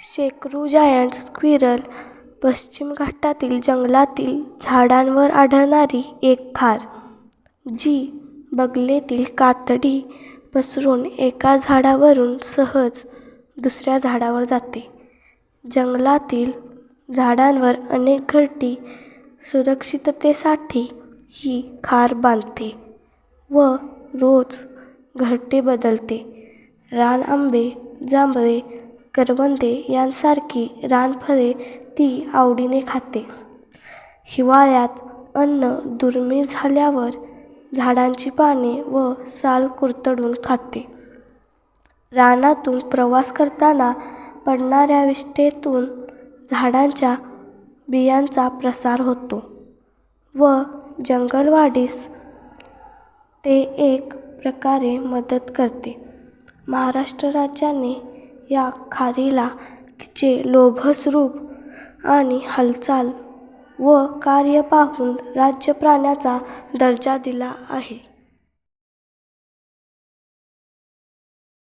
शेकरू giant squirrel पश्चिम घाटातील जंगलातील झाडांवर आढळणारी एक खार जी बगलेतील कातडी पसरून एका झाडावरून सहज दुसऱ्या झाडावर जाते. जंगलातील झाडांवर अनेक घरटी सुरक्षिततेसाठी ही खार बांधते व रोज घरटे बदलते. रानआंबे जांभळे करवंदे यांसारखी रानफळे ती आवडीने खाते. हिवाळ्यात अन्न दुर्मिळ झाल्यावर झाडांची पाने व साल कुरतडून खाते. रानातून प्रवास करताना पडणाऱ्या विष्ठेतून झाडांच्या बियांचा प्रसार होतो व जंगलवाढीस ते एक प्रकारे मदत करते. महाराष्ट्र राज्याने या खारीला तिचे लोभस रूप आणि हालचाल व कार्य पाहून राज्य प्राण्याचा दर्जा दिला आहे.